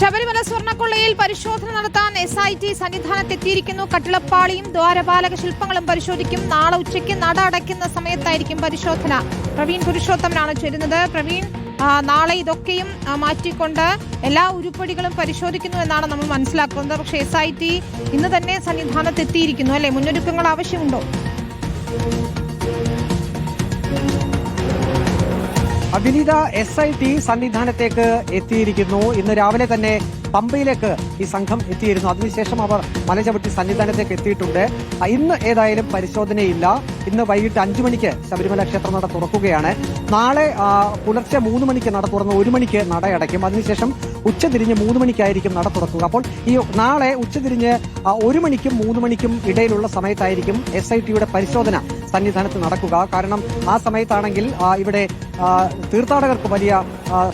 ശബരിമല സ്വർണക്കൊള്ളയിൽ പരിശോധന നടത്താൻ എസ് ഐ ടി സന്നിധാനത്തെത്തിയിരിക്കുന്നു. കട്ടിളപ്പാളിയും ദ്വാരപാലക ശില്പങ്ങളും പരിശോധിക്കും. നാളെ ഉച്ചയ്ക്ക് നട അടയ്ക്കുന്ന സമയത്തായിരിക്കും പരിശോധന. പ്രവീൺ പുരുഷോത്തമനാണ് ചേരുന്നത്. പ്രവീൺ നാളെ ഇതൊക്കെയും മാറ്റിക്കൊണ്ട് എല്ലാ ഉരുപ്പടികളും പരിശോധിക്കുന്നു എന്നാണ് നമ്മൾ മനസ്സിലാക്കുന്നത്. പക്ഷേ എസ് ഐ ടി ഇന്ന് തന്നെ സന്നിധാനത്തെത്തിയിരിക്കുന്നു അല്ലെ? മുന്നൊരുക്കങ്ങൾ ആവശ്യമുണ്ടോ? അഭിനീത എസ് ഐ ടി സന്നിധാനത്തേക്ക് എത്തിയിരിക്കുന്നു. ഇന്ന് രാവിലെ തന്നെ പമ്പയിലേക്ക് ഈ സംഘം എത്തിയിരുന്നു. അതിനുശേഷം അവർ മലചവിട്ടി സന്നിധാനത്തേക്ക് എത്തിയിട്ടുണ്ട്. ഇന്ന് ഏതായാലും പരിശോധനയില്ല. ഇന്ന് വൈകിട്ട് അഞ്ചു മണിക്ക് ശബരിമല ക്ഷേത്ര നട തുറക്കുകയാണ്. നാളെ പുലർച്ചെ മൂന്ന് മണിക്ക് നട തുറന്ന് ഒരു മണിക്ക് നട അടയ്ക്കും. അതിനുശേഷം ഉച്ചതിരിഞ്ഞ് മൂന്ന് മണിക്കായിരിക്കും നട തുറക്കുക. അപ്പോൾ ഈ നാളെ ഉച്ചതിരിഞ്ഞ് ഒരു മണിക്കും മൂന്ന് മണിക്കും ഇടയിലുള്ള സമയത്തായിരിക്കും എസ് ഐ ടിയുടെ പരിശോധന സന്നിധാനത്ത് നടക്കുക. കാരണം ആ സമയത്താണെങ്കിൽ ഇവിടെ തീർത്ഥാടകർക്ക് വലിയ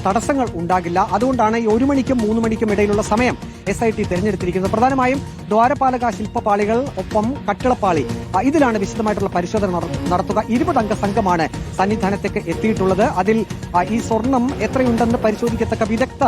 തടസ്സങ്ങൾ ഉണ്ടാകില്ല. അതുകൊണ്ടാണ് ഈ ഒരു മണിക്കും മൂന്ന് മണിക്കും ഇടയിലുള്ള സമയം എസ് ഐ ടി തെരഞ്ഞെടുത്തിരിക്കുന്നത്. പ്രധാനമായും ദ്വാരപാലക ശില്പപാളികൾ ഒപ്പം കട്ടിളപ്പാളി. ഇതിലാണ് വിശദമായിട്ടുള്ള പരിശോധന നട- നടത്തുക. അംഗ സംഘമാണ് സന്നിധാനത്തേക്ക് എത്തിയിട്ടുള്ളത്. അതിൽ ഈ സ്വർണം എത്രയുണ്ടെന്ന് പരിശോധിക്കത്തക്ക വിദഗ്ധ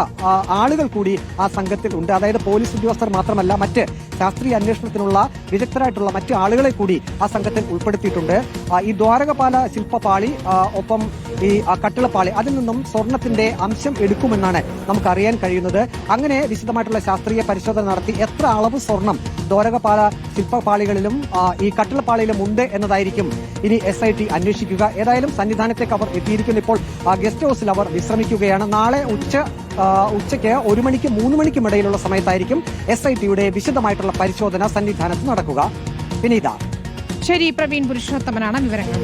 ആളുകൾ കൂടി ആ സംഘത്തിൽ ഉണ്ട്. അതായത് പോലീസ് ഉദ്യോഗസ്ഥർ മാത്രമല്ല മറ്റ് ശാസ്ത്രീയ അന്വേഷണത്തിനുള്ള വിദഗ്ധരായിട്ടുള്ള മറ്റ് ആളുകളെ കൂടി ആ സംഘത്തിൽ ഉൾപ്പെടുത്തിയിട്ടുണ്ട്. ഈ ദ്വാരകപാല ശില്പപാളി ഒപ്പം ഈ കട്ടിളപ്പാളി. അതിൽ നിന്നും സ്വർണത്തിന്റെ അംശം എടുക്കുമെന്നാണ് നമുക്കറിയാൻ കഴിയുന്നത്. അങ്ങനെ വിശദമായിട്ടുള്ള ശാസ്ത്രീയ പരിശോധന നടത്തി എത്ര അളവ് സ്വർണം ദ്വാരകപാല ശില്പപാളികളിലും ഈ കട്ടിളപ്പാളിയിലും ഉണ്ട് എന്നതായിരിക്കും ഇനി എസ് ഐ ടി അന്വേഷിക്കുക. ഏതായാലും സന്നിധാനത്തേക്ക് അവർ എത്തിയിരിക്കുന്നു ഇപ്പോൾ. ഗസ്റ്റ് ഹൌസിൽ അവർ വിശ്രമിക്കുകയാണ്. നാളെ ഉച്ച ഉച്ചയ്ക്ക് ഒരു മണിക്ക് മൂന്ന് മണിക്കും ഇടയിലുള്ള സമയത്തായിരിക്കും എസ് ഐ ടിയുടെ വിശദമായിട്ടുള്ള പരിശോധന സന്നിധാനത്ത് നടക്കുക. വിനീത ശരി പ്രവീൺ പുരുഷോത്തമനാണ് വിവരങ്ങൾ